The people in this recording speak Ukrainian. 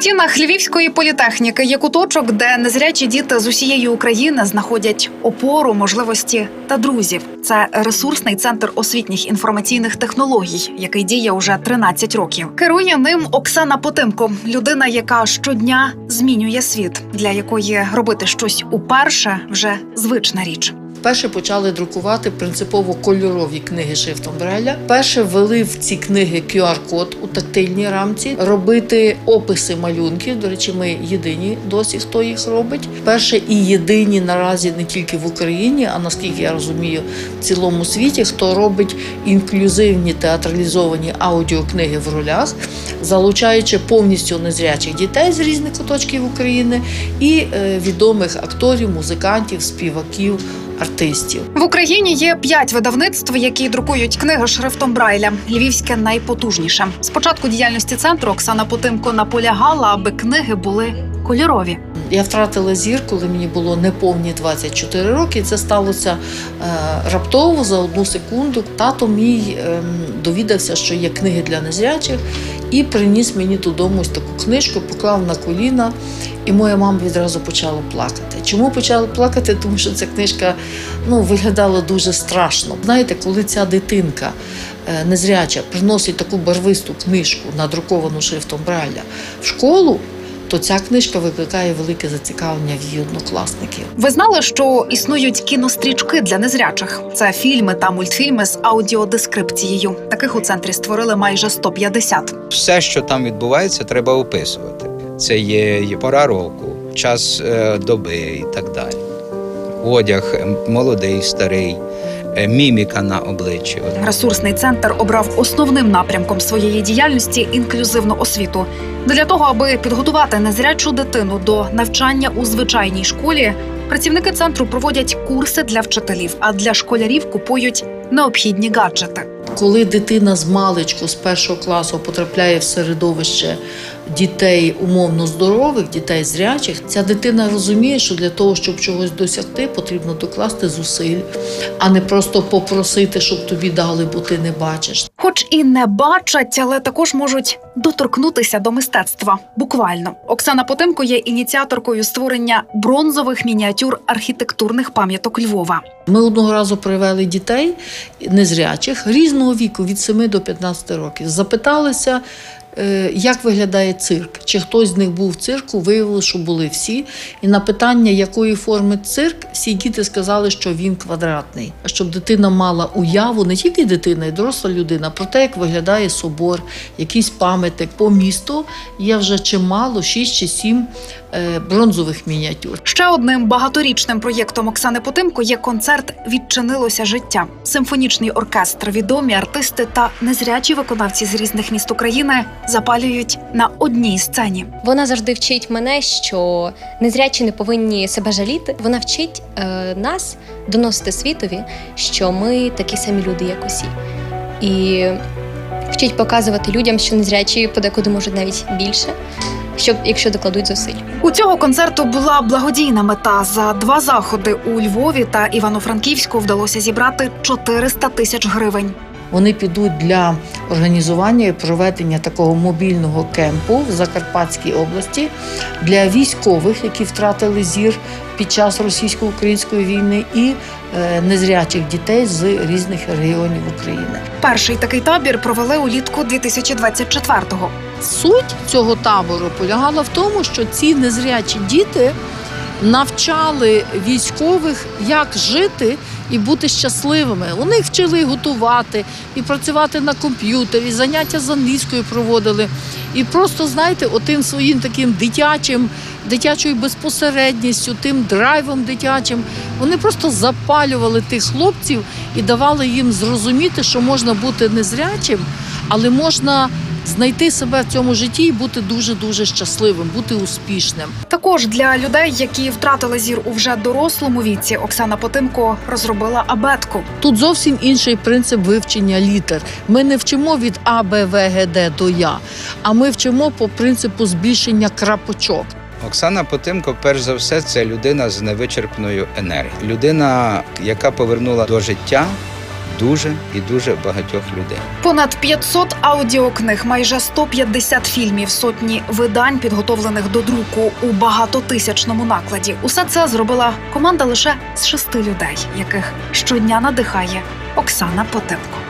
Стінах Львівської політехніки є куточок, де незрячі діти з усієї України знаходять опору, можливості та друзів. Це ресурсний центр освітніх інформаційних технологій, який діє уже 13 років. Керує ним Оксана Потимко, людина, яка щодня змінює світ, для якої робити щось уперше вже звична річ. Перше почали друкувати принципово кольорові книги шрифтом Бреля. Перше ввели в ці книги QR-код у тактильній рамці, робити описи малюнків. До речі, ми єдині досі, хто їх робить. Перше і єдині наразі не тільки в Україні, а наскільки я розумію, в цілому світі, хто робить інклюзивні театралізовані аудіокниги в ролях, залучаючи повністю незрячих дітей з різних куточків України і е, відомих акторів, музикантів, співаків артистів. В Україні є п'ять видавництв, які друкують книги шрифтом Брайля. Львівське найпотужніше. З початку діяльності центру Оксана Потимко наполягала, аби книги були кольорові. Я втратила зір, коли мені було неповні 24 роки. Це сталося е, раптово за одну секунду. Тато мій ем, довідався, що є книги для незрячих, і приніс мені додому ось таку книжку, поклав на коліна, і моя мама відразу почала плакати. Чому почала плакати? Тому що ця книжка ну, виглядала дуже страшно. Знаєте, коли ця дитинка е, незряча приносить таку барвисту книжку, надруковану шрифтом Брайля в школу то ця книжка викликає велике зацікавлення в її однокласників. Ви знали, що існують кінострічки для незрячих? Це фільми та мультфільми з аудіодескрипцією. Таких у центрі створили майже 150. все, що там відбувається, треба описувати. Це є пора року, час е, доби і так далі. Одяг молодий, старий, міміка на обличчі. Ресурсний центр обрав основним напрямком своєї діяльності інклюзивну освіту. Для того, аби підготувати незрячу дитину до навчання у звичайній школі, працівники центру проводять курси для вчителів, а для школярів купують необхідні гаджети. Коли дитина з маличку з першого класу потрапляє в середовище дітей умовно здорових, дітей зрячих, ця дитина розуміє, що для того, щоб чогось досягти, потрібно докласти зусиль, а не просто попросити, щоб тобі дали, бо ти не бачиш. Хоч і не бачать, але також можуть доторкнутися до мистецтва. Буквально Оксана Потимко є ініціаторкою створення бронзових мініатюр архітектурних пам'яток Львова. Ми одного разу привели дітей незрячих різного віку від 7 до 15 років. Запиталися, як виглядає цирк. Чи хтось з них був в цирку, виявилося, що були всі. І на питання, якої форми цирк, всі діти сказали, що він квадратний. А щоб дитина мала уяву, не тільки дитина, і доросла людина, про те, як виглядає собор, якийсь пам'ятник по місту, є вже чимало, 6 чи 7 е, бронзових мініатюр. Ще одним багаторічним проєктом Оксани Потимко є концерт Відчинилося життя. Симфонічний оркестр, відомі артисти та незрячі виконавці з різних міст України запалюють на одній сцені. Вона завжди вчить мене, що незрячі не повинні себе жаліти. Вона вчить е, нас доносити світові, що ми такі самі люди, як усі. І вчить показувати людям, що незрячі подекуди можуть навіть більше, щоб, якщо докладуть зусиль. У цього концерту була благодійна мета. За два заходи у Львові та Івано-Франківську вдалося зібрати 400 тисяч гривень. Вони підуть для організування і проведення такого мобільного кемпу в Закарпатській області для військових, які втратили зір під час російсько-української війни, і е, незрячих дітей з різних регіонів України. Перший такий табір провели улітку 2024-го. Суть цього табору полягала в тому, що ці незрячі діти навчали військових, як жити і бути щасливими. Вони їх вчили і готувати, і працювати на комп'ютері, заняття з англійською проводили. І просто, знаєте, отим своїм таким дитячим, дитячою безпосередністю, тим драйвом дитячим, вони просто запалювали тих хлопців і давали їм зрозуміти, що можна бути незрячим, але можна знайти себе в цьому житті і бути дуже дуже щасливим, бути успішним. Також для людей, які втратили зір у вже дорослому віці, Оксана Потимко розробила абетку. Тут зовсім інший принцип вивчення літер. Ми не вчимо від А, Б, В, Г, Д до Я, а ми вчимо по принципу збільшення крапочок. Оксана Потимко, перш за все, це людина з невичерпною енергією. Людина, яка повернула до життя дуже і дуже багатьох людей. Понад 500 аудіокниг, майже 150 фільмів, сотні видань, підготовлених до друку у багатотисячному накладі. Усе це зробила команда лише з шести людей, яких щодня надихає Оксана Потенко.